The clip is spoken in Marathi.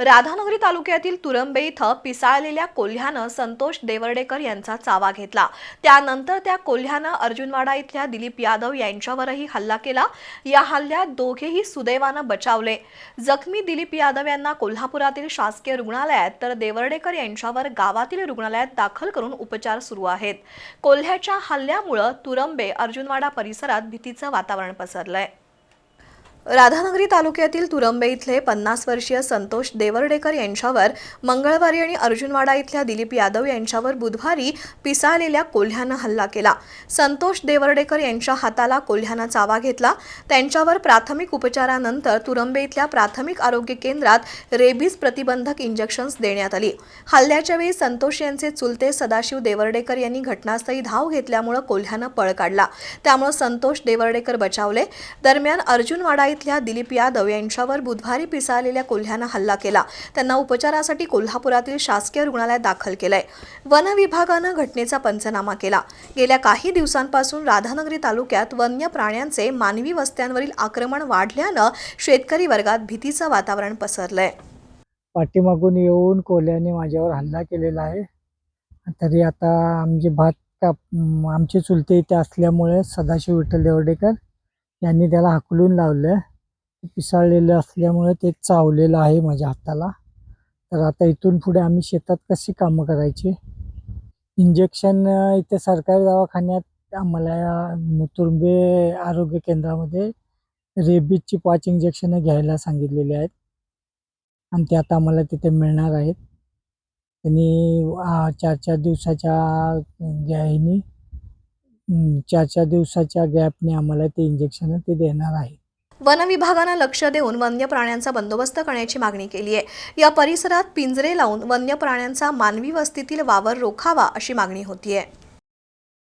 राधानगरी तालुक्यातील तुरंबे इथं पिसाळलेल्या कोल्ह्यानं संतोष देवर्डेकर यांचा चावा घेतला. त्यानंतर त्या कोल्ह्यानं अर्जुनवाडा इथल्या दिलीप यादव यांच्यावरही हल्ला केला. या हल्ल्यात दोघेही सुदैवानं बचावले. जखमी दिलीप यादव यांना कोल्हापुरातील शासकीय रुग्णालयात तर देवर्डेकर यांच्यावर गावातील रुग्णालयात दाखल करून उपचार सुरू आहेत. कोल्ह्याच्या हल्ल्यामुळं तुरंबे अर्जुनवाडा परिसरात भीतीचं वातावरण पसरलंय. राधानगरी तालुक्यातील तुरंबे इथले पन्नास वर्षीय संतोष देवर्डेकर यांच्यावर मंगळवारी आणि अर्जुनवाडा इथल्या दिलीप यादव यांच्यावर बुधवारी पिसाळलेल्या कोल्ह्यानं हल्ला केला. संतोष देवर्डेकर यांच्या हाताला कोल्ह्यानं चावा घेतला. त्यांच्यावर प्राथमिक उपचारानंतर तुरंबे इथल्या प्राथमिक आरोग्य केंद्रात रेबीज प्रतिबंधक इंजेक्शन्स देण्यात आली. हल्ल्याच्या वेळी संतोष यांचे चुलते सदाशिव देवर्डेकर यांनी घटनास्थळी धाव घेतल्यामुळं कोल्ह्यानं पळ काढला. त्यामुळं संतोष देवर्डेकर बचावले. दरम्यान अर्जुनवाडा इथल्या दिलीप यादव यांच्यावर बुधवारी पिसाळलेल्या कोल्ह्यानं हल्ला केला. त्यांना उपचारासाठी कोल्हापुरातील शासकीय रुग्णालयात दाखल केलंय. वन विभागानं घटनेचा पंचनामा केला. गेल्या काही दिवसांपासून राधानगरी तालुक्यात वन्य प्राण्यांचे मानवी वस्त्यांवरील आक्रमण वाढल्यानं शेतकरी वर्गात भीतीचं वातावरण पसरलंय. पाठीमागून येऊन कोल्ह्याने माझ्यावर हल्ला केलेला आहे. तरी आता आमचे भात काप आमचे चुलते इथे असल्यामुळे सदाशिव विठ्ठल देवडेकर यांनी त्याला हकलून लावलं. पिसाळलेलं असल्यामुळे ते चावलेलं आहे माझ्या हाताला. तर आता इथून पुढे आम्ही शेतात कशी कामं करायची? इंजेक्शन इथे सरकारी दवाखान्यात आम्हाला या आरोग्य केंद्रामध्ये रेबीजची पाच इंजेक्शनं घ्यायला सांगितलेली आहेत. आणि ते आता आम्हाला तिथे मिळणार आहेत. त्यांनी चार चार दिवसाच्या ह्यानी चार चार दिवसाच्या गॅपने आम्हाला ते इंजेक्शन ते देणार आहे. वन विभागानं लक्ष देऊन वन्य प्राण्यांचा बंदोबस्त करण्याची मागणी केली आहे या परिसरात पिंजरे लावून वन्य प्राण्यांचा मानवी वस्तीतील वावर रोखावा अशी मागणी होतीये.